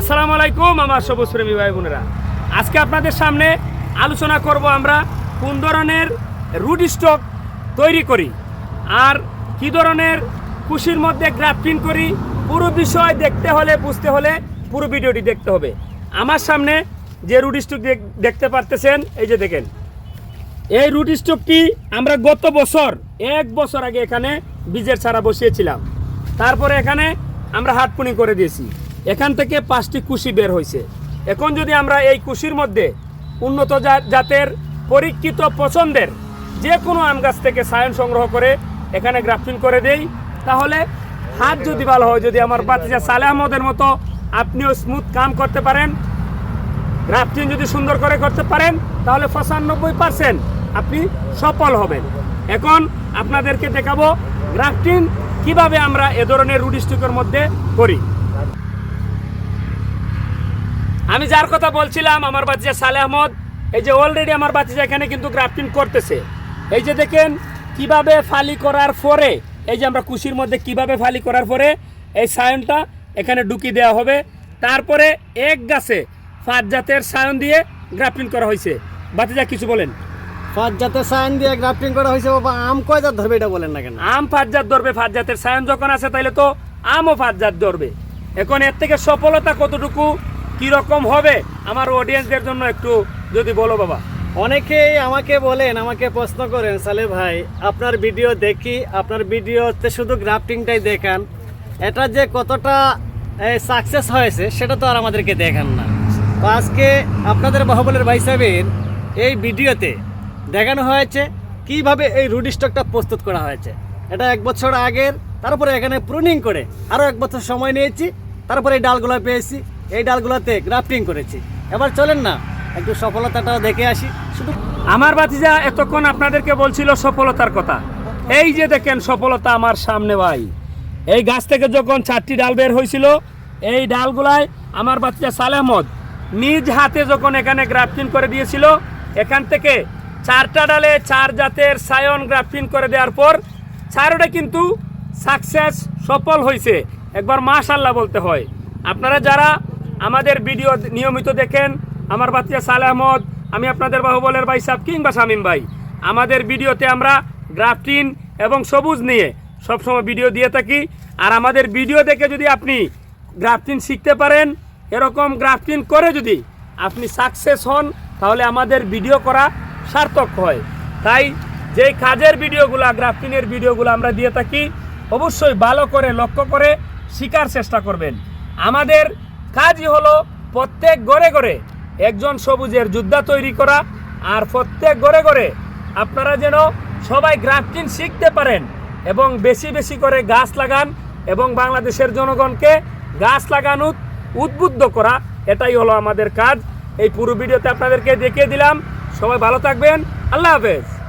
আসসালামু আলাইকুম, আমার সবুজ প্রেমী ভাই বোনেরা। আজকে আপনাদের সামনে আলোচনা করব আমরা কোন ধরনের রুট স্টক তৈরি করি আর কি ধরনের খুশির মধ্যে গ্রাফটিং করি, পুরো বিষয় দেখতে হলে, বুঝতে হলে পুরো ভিডিওটি দেখতে হবে। আমার সামনে যে রুট স্টক দেখতে পারতেছেন, এই যে দেখেন। এই রুট স্টকটি আমরা গত বছর, এক বছর আগে এখানে বীজের ছাড়া বসিয়েছিলাম। তারপরে এখানে আমরা হাটপুনি করে দিয়েছি। এখান থেকে পাঁচটি কুশি বের হয়েছে এখন যদি আমরা এই কুশির মধ্যে উন্নত জাতের পরীক্ষিত পছন্দের যে কোনো আম গাছ থেকে সায়ন সংগ্রহ করে এখানে গ্রাফটিং করে দেই, তাহলে হাত যদি ভালো হয়, যদি আমার বাতিজা সালে আহমদের মতো আপনিও স্মুথ কাম করতে পারেন, গ্রাফটিং যদি সুন্দর করে করতে পারেন, তাহলে পঁচানব্বই পার্সেন্ট আপনি সফল হবেন। এখন আপনাদেরকে দেখাবো গ্রাফটিং কীভাবে আমরা এ ধরনের রুড স্টিকের মধ্যে করি। আমি যার কথা বলছিলাম আমার বাচ্চা সালে আহমদ এই যে অলরেডি আমার বাচ্চা এখানে কিন্তু গ্রাফটিং করতেছে। এই যে দেখেন কীভাবে ফালি করার পরে এই যে আমরা কুশির মধ্যে কীভাবে ফালি করার পরে এই সায়নটা এখানে ঢুকি দেওয়া হবে। তারপরে এক গাছে পাঁচ জাতের সায়ন দিয়ে গ্রাফটিং করা হয়েছে। বাতিজা কিছু বলেন। পাঁচ জাতের সায়ন দিয়ে গ্রাফটিং করা হয়েছে বাবা আম কয় জাত ধরবে এটা বলেন না কেন? আম পাঁচ জাত ধরবে পাঁচ জাতের সায়ন যখন আছে তাইলে তো আমও পাঁচ জাত ধরবে। এখন এর থেকে সফলতা কতটুকু? কীরকম হবে আমার অডিয়েন্সদের জন্য একটু যদি বলো বাবা। অনেকেই আমাকে বলেন, আমাকে প্রশ্ন করেন, সালে ভাই, আপনার ভিডিও দেখি, আপনার ভিডিওতে শুধু গ্রাফটিংটাই দেখান। এটা যে কতটা সাকসেস হয়েছে, সেটা তো আর আমাদেরকে দেখান না। তো আজকে আপনাদের বাহুবলের ভাই সাহেবের এই ভিডিওতে দেখানো হয়েছে, কীভাবে এই রুড স্টকটা প্রস্তুত করা হয়েছে। এটা এক বছর আগের, তারপরে এখানে প্রুনিং করে আরও এক বছর সময় নিয়েছি, তারপরে এই ডালগুলো পেয়েছি। এই ডালগুলোতে গ্রাফটিং করেছি। এবার চলেন না, একটু সফলতাটা দেখে আসি। শুধু আমার বাতিজা এতক্ষণ আপনাদেরকে বলছিল সফলতার কথা। এই যে দেখেন সফলতা আমার সামনে ভাই। এই গাছ থেকে যখন চারটি ডাল বের হয়েছিল, এই ডালগুলাই আমার বাচ্চা সালেহমদ নিজ হাতে যখন এখানে গ্রাফটিং করে দিয়েছিল, এখান থেকে চারটা ডালে চার জাতের সায়ন গ্রাফটিং করে দেওয়ার পর চারোটা কিন্তু সাকসেস সফল হয়েছে। একবার মাশাল্লাহ বলতে হয়। আপনারা যারা আমাদের ভিডিও নিয়মিত দেখেন। আমার বাচ্চা সালে আহমদ, আমি আপনাদের বাহুবলের ভাই সাহেব কিংবা শামিম ভাই। আমাদের ভিডিওতে আমরা গ্রাফটিন এবং সবুজ নিয়ে সবসময় ভিডিও দিয়ে থাকি। আর আমাদের ভিডিও দেখে যদি আপনি গ্রাফটিন শিখতে পারেন, এরকম গ্রাফটিন করে যদি আপনি সাকসেস হন, তাহলে আমাদের ভিডিও করা সার্থক হয়। তাই যেই কাজের ভিডিওগুলো, গ্রাফটিনের ভিডিওগুলো আমরা দিয়ে থাকি, অবশ্যই ভালো করে লক্ষ্য করে শেখার চেষ্টা করবেন। আমাদের কাজই হলো প্রত্যেক ঘরে ঘরে একজন সবুজের যোদ্ধা তৈরি করা আর প্রত্যেক ঘরে ঘরে আপনারা যেন সবাই গ্রাফটিং শিখতে পারেন এবং বেশি বেশি করে গাছ লাগান এবং বাংলাদেশের জনগণকে গাছ লাগানো উদ্বুদ্ধ করা, এটাই হলো আমাদের কাজ। এই পুরো ভিডিওতে আপনাদেরকে দেখিয়ে দিলাম। সবাই ভালো থাকবেন। আল্লাহ হাফেজ।